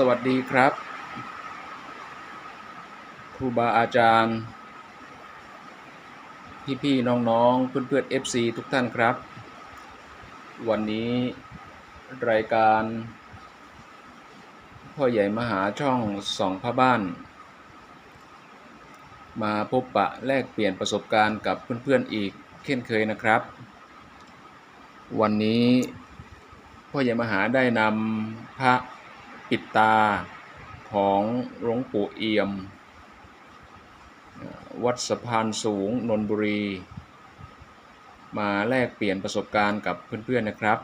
สวัสดีครับครูบาอาจารย์ พี่ๆน้องๆเพื่อนๆ FC ทุกท่านครับ วันนี้รายการ พ่อใหญ่มหาช่องสองพระบ้าน มาพบปะแลกเปลี่ยนประสบการณ์กับเพื่อนๆอีกเช่นเคยนะครับ วันนี้พ่อใหญ่มหาได้นำพระ ปิดตาของหลวงปู่เอี่ยม วัดสะพานสูงนนบุรี มาแลกเปลี่ยนประสบการณ์กับเพื่อนๆนะครับ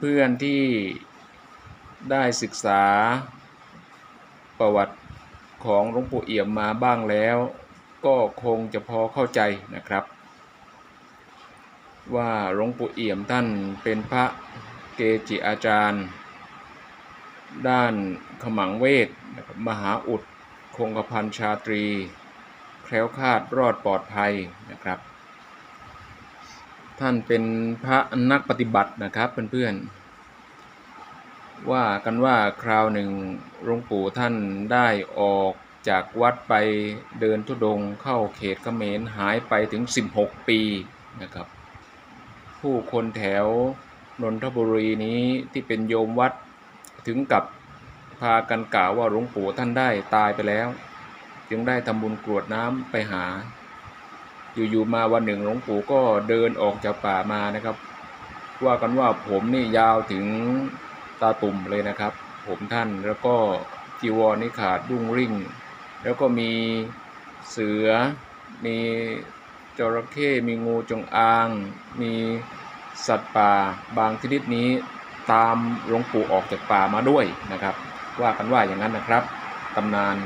เพื่อนๆที่ได้ศึกษาประวัติของหลวงปู่เอี่ยมมาบ้างแล้ว ก็คงจะพอเข้าใจนะครับ ว่าหลวงปู่เอี่ยมท่านเป็นพระ กจิอาจารย์ ด้านขมังเวทนะครับมหาอุดคงกระพันชาตรี แคล้วคลาดรอดปลอดภัยนะครับ ท่านเป็นพระนักปฏิบัตินะครับเพื่อนๆ ว่ากันว่าคราวหนึ่งหลวงปู่ท่านได้ออกจากวัดไปเดินทุดงเข้าเขตเขมรหายไปถึง 16 ปีนะครับ ผู้คนแถว นนทบุรีนี้ที่เป็นโยมวัดถึงกับพากันกล่าวว่าหลวงปู่ท่านได้ตายไปแล้ว จึงได้ทำบุญกรวดน้ำไปหา อยู่ๆมาวันหนึ่งหลวงปู่ก็เดินออกจากป่ามานะครับ ว่ากันว่าผมนี่ยาวถึงตาตุ่มเลยนะครับ ผมท่านแล้วก็จีวรนี่ขาดรุ่งริ่ง แล้วก็มีเสือ มีจระเข้มีงูจงอาง มี สัตว์ป่าบางชนิดนี้ตามหลวงปู่ออกจากป่ามาด้วยนะครับ ว่ากันว่าอย่างนั้นนะครับตำนาน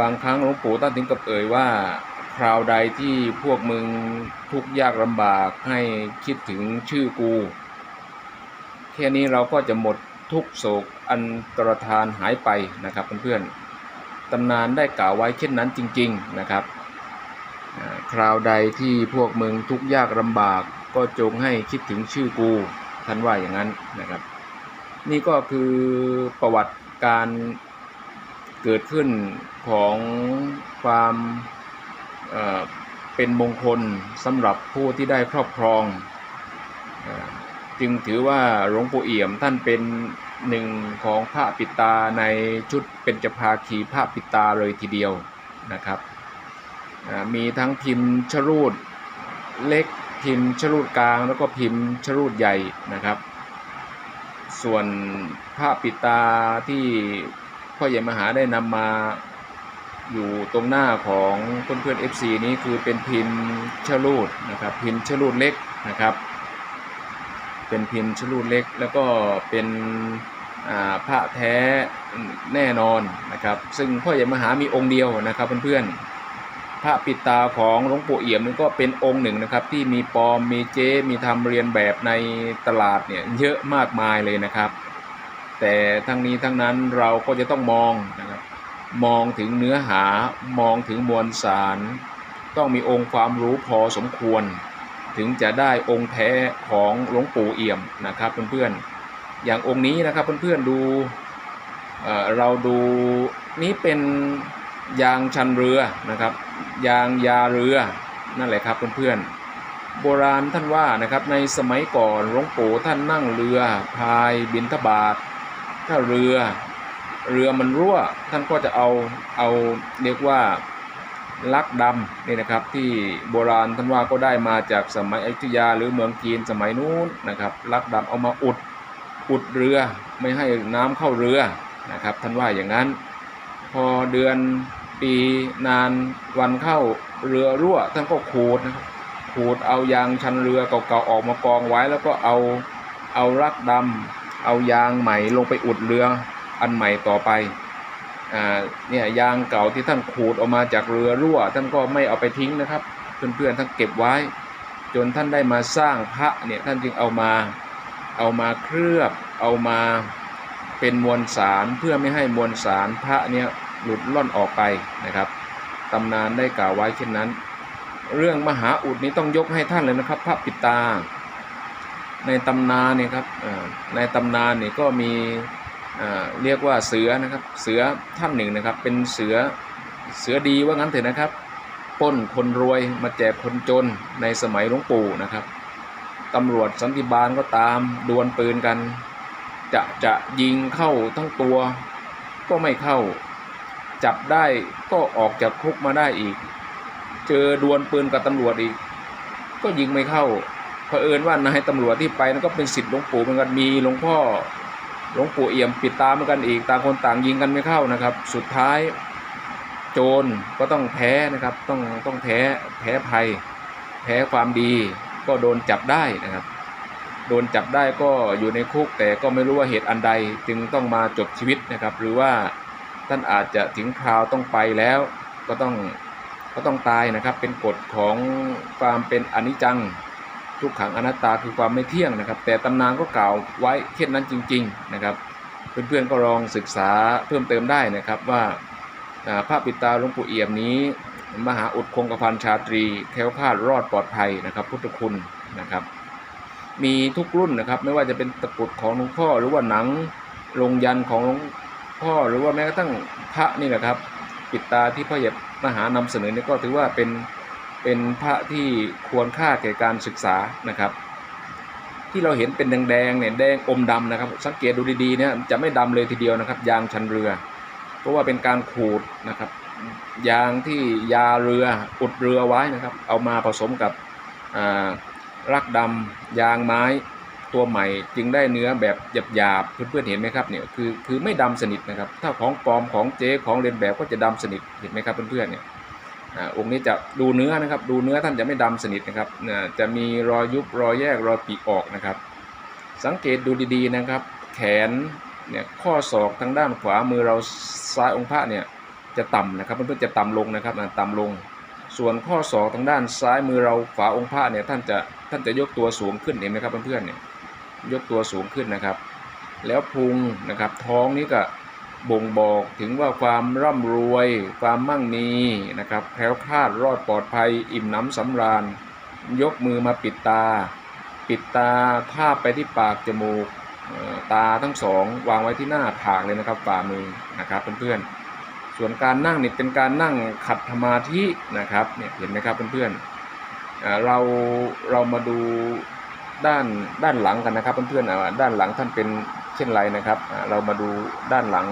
บางครั้งหลวงปู่ท่านถึงกับเอ่ยว่าคราวใดที่พวกมึงทุกข์ยากลำบากให้คิดถึงชื่อกู แค่นี้เราก็จะหมดทุกโศกอันตรธานหายไปนะครับเพื่อนๆตำนานได้กล่าวไว้เช่นนั้นจริง ๆนะครับ คราวใดที่พวกมึงทุกข์ยากลำบากก็จงให้คิดถึงชื่อกู ท่านว่าอย่างนั้นนะครับ นี่ก็คือประวัติการเกิดขึ้นของความเเป็นมงคลสำหรับผู้ที่ได้ครอบครอง จึงถือว่าหลวงปู่เอี่ยมท่านเป็นหนึ่งของพระปิตาในชุดเป็นจภาคีพระปิตาเลยทีเดียวนะครับ มีทั้งพิมพ์ชรูดเล็กพิมพ์ชรูดกลางแล้วก็พิมพ์ชรูดใหญ่นะครับ ส่วนพระปิดตาที่พ่อใหญ่มหาได้นำมาอยู่ตรงหน้าของเพื่อนๆ FC นี้คือเป็นพิมพ์ชรูดนะครับพิมพ์ชรูดเล็กนะครับ เป็นพิมพ์ชรูดเล็ก แล้วก็เป็นอ่าพระแท้แน่นอนนะครับ ซึ่งพ่อใหญ่มหามีองค์เดียวนะครับเพื่อนๆ พระปิดตาของหลวงปู่เอี่ยมนี่ก็เป็นองค์หนึ่งนะครับ ที่มีปลอมมีเจ๊มีทำเรียนแบบในตลาดเนี่ยเยอะมากมายเลยนะครับ แต่ทั้งนี้ทั้งนั้นเราก็จะต้องมองนะครับมองถึงเนื้อหามองถึงมวลสาร ต้องมีองค์ความรู้พอสมควร ถึงจะได้องค์แท้ของหลวงปู่เอี่ยมนะครับเพื่อนๆอย่างองค์นี้นะครับเพื่อนๆดูเอ่อเราดูนี้เป็นยางชันเรือนะครับ ยางยาเรือนั่นแหละครับเพื่อนๆโบราณท่านว่านะครับในสมัยก่อนหลวงปู่ท่านนั่งเรือพายบินทบาทถ้าเรือเรือมันรั่วท่านก็จะเอาเอาเรียกว่าลักดำนี่นะครับที่โบราณท่านว่าก็ได้มาจากสมัยอยุธยาหรือเมืองจีนสมัยนู้นนะครับลักดำเอามาอุดอุดเรือไม่ให้น้ำเข้าเรือนะครับท่านว่าอย่างนั้น พอเดือน ปีนานวันเข้าเรือรั่วท่านก็ขูดนะครับขูดเอายางชันเรือเก่าๆออกมากองไว้ แล้วก็เอาเอารักดำเอายางใหม่ลงไปอุดเรืออันใหม่ต่อไปอ่าเนี่ยยางเก่าที่ท่านขูดออกมาจากเรือรั่ว ท่านก็ไม่เอาไปทิ้งนะครับ เพื่อนๆท่านเก็บไว้ จนท่านได้มาสร้างพระเนี่ยท่านจึงเอามาเอามาเคลือบเอามาเป็นมวลสารเพื่อไม่ให้มวลสารพระเนี่ย หลุดล่อนออกไปนะครับตำนานได้กล่าวไว้เช่นนั้น เรื่องมหาอุดนี้ต้องยกให้ท่านเลยนะครับพระปิตา ในตำนานเนี่ยครับในตำนานเนี่ยก็มีเรียกว่าเสือนะครับเสือท่านหนึ่งนะครับเป็นเสือเสือดีว่างั้นเถอะนะครับป้นคนรวยมาแจกคนจนในสมัยหลวงปู่นะครับตำรวจสันติบาลก็ตามดวลปืนกัน จะจะยิงเข้าทั้งตัว ก็ไม่เข้า จับได้ก็ออกจากคุกมาได้อีก เจอดวลปืนกับตำรวจอีก ก็ยิงไม่เข้าเผอิญว่านายตำรวจที่ไปนั่นก็เป็นสิทธิ์หลวงปู่เหมือนกันมีหลวงพ่อหลวงปู่เอี่ยมปิดตาเหมือนกันอีกต่างคนต่างยิงกันไม่เข้านะครับ สุดท้ายโจรก็ต้องแพ้นะครับต้องต้องแพ้แพ้ภัย แพ้ความดีก็โดนจับได้นะครับ โดนจับได้ก็อยู่ในคุกแต่ก็ไม่รู้ว่าเหตุอันใดจึงต้องมาจบชีวิตนะครับ หรือว่า ท่านอาจจะถึงคราวต้องไปแล้วก็ต้องก็ต้องตายนะครับ เป็นกฎของความเป็นอนิจจัง ทุกขังอนัตตาคือความไม่เที่ยงนะครับ แต่ตำนานก็กล่าวไว้เช่นนั้นจริง ๆนะครับ เพื่อนๆก็ลองศึกษาเพิ่มเติมได้นะครับว่าพระปิตาหลวงปู่เอี่ยมนี้มหาอุดคงกระพันชาตรีแค้วคลาดรอดปลอดภัยนะครับ พุทธคุณนะครับ มีทุกรุ่นนะครับ ไม่ว่าจะเป็นตะกุดของหลวงพ่อหรือว่าหนังลงยันของหลวง พ่อหรือว่าแม้กระทั่งพระนี่นะครับ ปิดตาที่พ่อเหยียบมหานำเสนอนี่ก็ถือว่าเป็นเป็นพระที่ควรค่าแก่การศึกษานะครับ ที่เราเห็นเป็นแดงๆเนี่ยแดงอมดำนะครับ สังเกตดูดีๆเนี่ยจะไม่ดำเลยทีเดียวนะครับ ยางชันเรือ เพราะว่าเป็นการขูดนะครับ ยางที่ยาเรืออุดเรือไว้นะครับ เอามาผสมกับรักดำยางไม้ ตัวใหม่จึงได้เนื้อแบบหยาบๆเพื่อนๆเห็นไหมครับเนี่ยคือคือไม่ดำสนิทนะครับ ถ้าของปลอมของเจ๊ของเลียนแบบก็จะดำสนิทเห็นไหมครับเพื่อนๆเนี่ยอ่าองค์นี้จะดูเนื้อนะครับ ดูเนื้อท่านจะไม่ดำสนิทนะครับจะมีรอยยุบรอยแยกรอยปีกออกนะครับ สังเกตดูดีๆนะครับ แขนเนี่ยข้อศอกทางด้านขวามือเราซ้ายองค์พระเนี่ยจะต่ำนะครับเพื่อนๆจะต่ำลงนะครับอ่าต่ำลง ส่วนข้อศอกทางด้านซ้ายมือเราฝาองค์พระเนี่ยท่านจะท่านจะยกตัวสูงขึ้นเห็นไหมครับเพื่อนๆเนี่ย ยกตัวสูงขึ้นนะครับ แล้วพุงนะครับท้องนี้ก็บ่งบอกถึงว่าความร่ำรวย ความมั่งมีนะครับแคล้วคลาดรอดปลอดภัย อิ่มน้ำสำราญ ยกมือมาปิดตา ปิดตาทาบไปที่ปากจมูกตาทั้งสองวางไว้ที่หน้าผากเลยนะครับฝ่ามือนะครับเพื่อนๆส่วนการนั่งนี่เป็นการนั่งขัดสมาธินะครับเนี่ยเห็นไหมครับเพื่อนๆเราเรามาดู ด้านด้านหลังกันนะครับเพื่อนๆด้านหลังท่านเป็นเช่นไรนะครับ เรามาดูด้านหลัง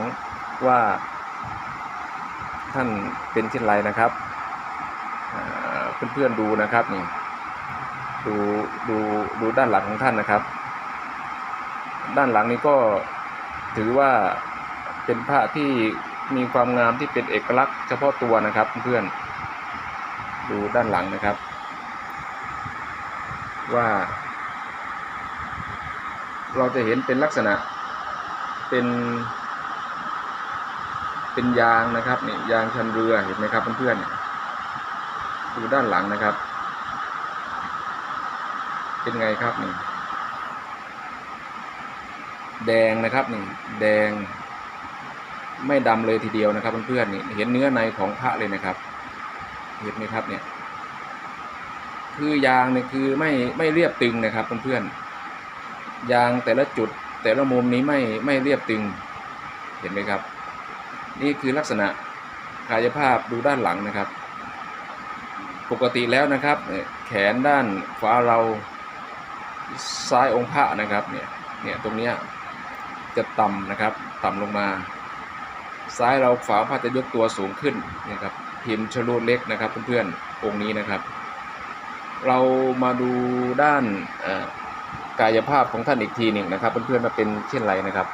ว่า ท่านเป็นเช่นไรนะครับเพื่อนๆดูนะครับนี่ดูดูดูด้านหลังของท่านนะครับ ด้านหลังนี้ก็ถือว่าเป็นพระที่มีความงามที่เป็นเอกลักษณ์เฉพาะตัวนะครับเพื่อนๆดูด้านหลังนะครับ ว่า เราจะเห็นเป็นลักษณะเป็นเป็นยางนะครับนี่ยางชันเรือเห็นไหมครับเพื่อนๆเนี่ยดูด้านหลังนะครับ เป็นไงครับนี่แดงนะครับนี่แดง ไม่ดำเลยทีเดียวนะครับเพื่อนๆนี่เห็นเนื้อในของพระเลยนะครับ เห็นไหมครับเนี่ยคือยางเนี่ยคือไม่ไม่เรียบตึงนะครับเพื่อนๆ ยางแต่ละจุดแต่ละมุมนี้ไม่ไม่เรียบตึงเห็นไหมครับ นี่คือลักษณะกายภาพดูด้านหลังนะครับ ปกติแล้วนะครับ แขนด้านขวาเราซ้ายองค์พระนะครับเนี่ยเนี่ยตรงเนี้ยจะต่ำนะครับต่ำลงมา ซ้ายเราฝาพระจะยกตัวสูงขึ้นนะครับพิมพ์ชลูดเล็กนะครับเพื่อนๆองค์นี้นะครับ เรามาดูด้านอ่อ กายภาพของท่านอีกทีหนึ่งนะครับเพื่อนๆว่าเป็นเช่นไรนะครับ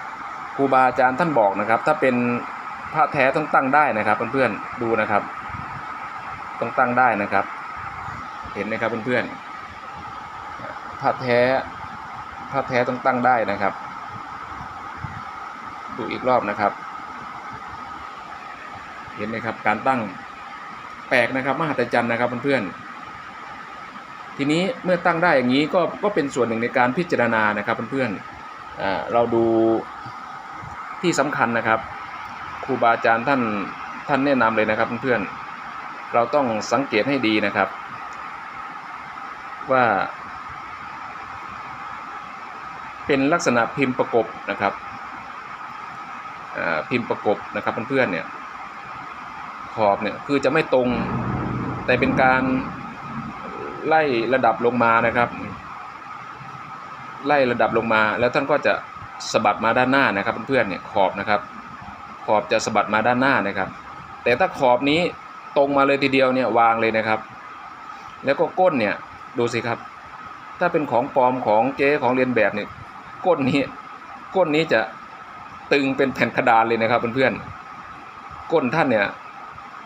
ครูบาอาจารย์ท่านบอกนะครับ ถ้าเป็นพระแท้ต้องตั้งได้นะครับเพื่อนๆดูนะครับ ต้องตั้งได้นะครับ เห็นไหมครับเพื่อนๆพระแท้พระแท้ต้องตั้งได้นะครับ ดูอีกรอบนะครับ เห็นไหมครับการตั้งแปลกนะครับมหัศจรรย์นะครับเพื่อนๆ ทีนี้เมื่อตั้งได้อย่างนี้ก็ก็เป็นส่วนหนึ่งในการพิจารณานะครับเพื่อนๆเราดูที่สำคัญนะครับครูบาอาจารย์ท่านท่านแนะนำเลยนะครับเพื่อนๆเราต้องสังเกตให้ดีนะครับ ว่า เป็นลักษณะพิมพ์ประกบนะครับพิมพ์ประกบนะครับเพื่อนๆเนี่ยขอบเนี่ยคือจะไม่ตรงแต่เป็นการ ไล่ระดับลงมานะครับ ไล่ระดับลงมาแล้วท่านก็จะสะบัดมาด้านหน้านะครับเพื่อนๆเนี่ยขอบนะครับ ขอบจะสะบัดมาด้านหน้านะครับ แต่ถ้าขอบนี้ตรงมาเลยทีเดียวเนี่ยวางเลยนะครับ แล้วก็ก้นเนี่ยดูสิครับ ถ้าเป็นของปลอมของเจ๊ของเรียนแบบเนี่ยก้นนี้ก้นนี้จะตึงเป็นแผ่นกระดานเลยนะครับเพื่อนๆก้นท่านเนี่ย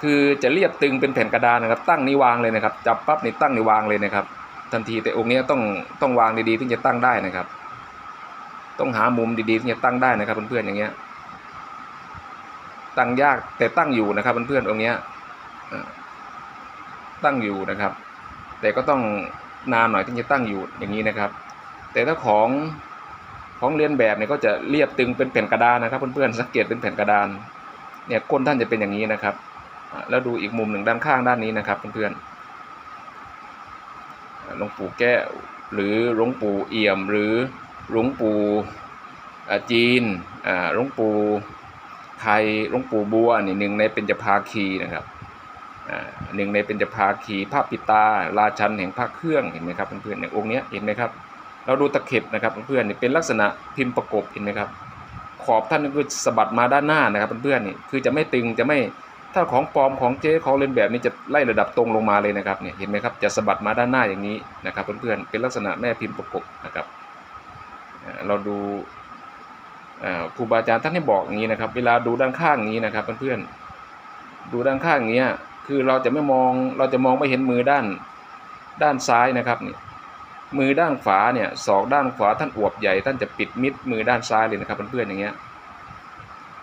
คือจะเรียบตึงเป็นแผ่นกระดานนะครับ ตั้งนี้วางเลยนะครับ จับปั๊บนี่ตั้งนี่วางเลยนะครับ ทันทีแต่องค์นี้ต้องต้องวางดีๆถึงจะตั้งได้นะครับ ต้องหามุมดีๆถึงจะตั้งได้นะครับเพื่อนๆอย่างเงี้ย ตั้งยากแต่ตั้งอยู่นะครับเพื่อนๆองค์เนี้ยตั้งอยู่นะครับ แต่ก็ต้องนานหน่อยถึงจะตั้งอยู่อย่างนี้นะครับ แต่ถ้าของของเรียนแบบเนี่ยก็จะเรียบตึงเป็นแผ่นกระดานนะครับ เพื่อนๆสังเกตเป็นแผ่นกระดานเนี่ยก้นท่านจะเป็นอย่างนี้นะครับ แล้วดูอีกมุมหนึ่งด้านข้างด้านนี้นะครับเพื่อนๆหลวงปู่แก้วหรือหลวงปู่เอี่ยม หรือหลวงปู่จีนหลวงปู่ไทยหลวงปู่บัวนี่หนึ่งในเป็นจภาคีนะครับหนึ่งในเป็นจภาคีพระปิตา ราชันแห่งพระเครื่องเห็นไหมครับเพื่อนๆเนี่ยองค์นี้เห็นไหมครับ เราดูตะเข็บนะครับเพื่อนๆนี่เป็นลักษณะพิมพ์ประกบเห็นไหมครับขอบท่านก็สะบัดมาด้านหน้านะครับเพื่อนๆนี่คือจะไม่ตึงจะไม่ ถ้าของปลอมของเจ๊ของเล่นแบบนี้จะไล่ระดับตรงลงมาเลยนะครับเนี่ยเห็นไหมครับจะสะบัดมาด้านหน้าอย่างนี้นะครับเพื่อนๆเป็นลักษณะแม่พิมพ์ประกบนะครับเราดูครูบาอาจารย์ท่านให้บอกอย่างนี้นะครับ เวลาดูด้านข้างนี้นะครับเพื่อนๆดูด้านข้างเงี้ยคือเราจะไม่มองเราจะมองไม่เห็นมือด้านด้านซ้ายนะครับเนี่ยมือด้านขวาเนี่ยศอกด้านขวาท่านอวบใหญ่ท่านจะปิดมิดมือด้านซ้ายเลยนะครับเพื่อนๆอย่างเงี้ย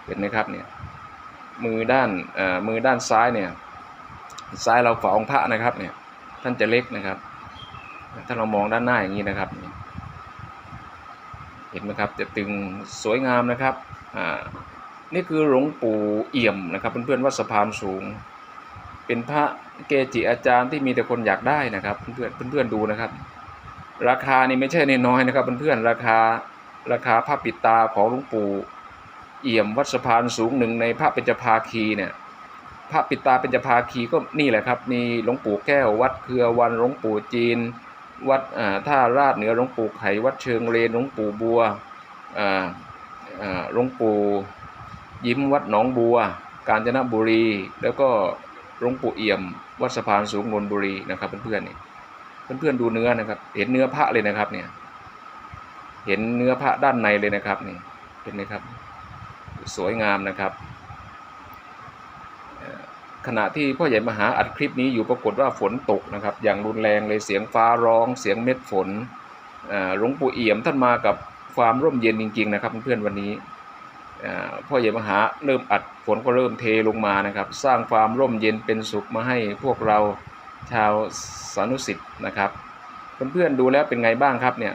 เห็นไหมครับเนี่ย มือด้านมือด้านซ้ายเนี่ยซ้ายเราฝาองค์พระนะครับเนี่ยท่านจะเล็กนะครับ ถ้าเรามองด้านหน้าอย่างนี้นะครับ เห็นไหมครับจะตึงสวยงามนะครับนี่คือหลวงปู่เอี่ยมนะครับเพื่อนๆวัดสะพานสูง เป็นพระเกจิอาจารย์ที่มีแต่คนอยากได้นะครับเพื่อนๆเพื่อนๆดูนะครับ ราคานี่ไม่ใช่น้อยนะครับเพื่อนๆราคาราคาพระปิดตาของหลวงปู่ เอี่ยมวัดสะพานสูงหนึ่งในพระเป็นจภาคีเนี่ยพระปิตาเป็นจภาคีก็นี่แหละครับ มีหลวงปู่แก้ววัดเครือวันหลวงปู่จีน วัดอ่าท่าราชเหนือหลวงปู่ไขวัดเชิงเลนหลวงปู่บัวอ่าหลวงปู่ยิ้มวัดหนองบัว กาญจนบุรี แล้วก็หลวงปู่เอี่ยม วัดสะพานสูงนนบุรีนะครับเพื่อนๆนี่เพื่อนๆดูเนื้อนะครับ เห็นเนื้อพระเลยนะครับเนี่ยเห็นเนื้อพระด้านในเลยนะครับนี่เห็นไหมครับ สวยงามนะครับ ขณะที่พ่อใหญ่มหาอัดคลิปนี้อยู่ปรากฏว่าฝนตกนะครับ อย่างรุนแรงเลยเสียงฟ้าร้อง เสียงเม็ดฝนหลวงปู่เอี่ยมท่านมากับความร่มเย็นจริง ๆ นะครับเพื่อนๆวันนี้พ่อใหญ่มหาเริ่มอัดฝนก็เริ่มเทลงมานะครับ สร้างความร่มเย็นเป็นสุขมาให้พวกเราชาวสานุสิทธิ์นะครับเพื่อนๆดูแล้วเป็นไงบ้างครับเนี่ย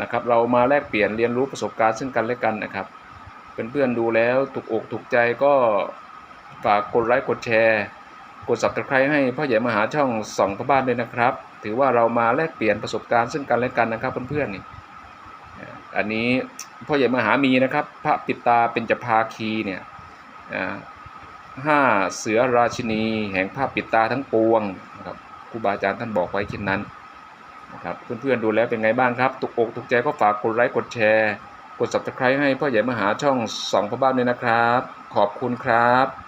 นะครับเรามาแลกเปลี่ยนเรียนรู้ประสบการณ์ซึ่งกันและกันนะครับ เพื่อนๆดูแล้วถูกอกถูกใจก็ฝากกดไลค์กดแชร์ กด subscribe ให้พ่อใหญ่มหาช่องส่องพระบ้านด้วยนะครับ ถือว่าเรามาแลกเปลี่ยนประสบการณ์ซึ่งกันและกันนะครับเพื่อนๆนี่อันนี้พ่อใหญ่มหามีนะครับ พระปิตาเป็นจภาคีเนี่ยห้าเสือราชินี แห่งภาพปิดตาทั้งปวงนะครับครูบาอาจารย์ท่านบอกไว้เช่นนั้นนะครับเพื่อนๆดูแล้วเป็นไงบ้างครับถูกอกถูกใจก็ฝากกดไลค์กดแชร์ กด subscribe ให้พ่อใหญ่มหาช่องสองพ่อบ้านด้วยนะครับ ขอบคุณครับ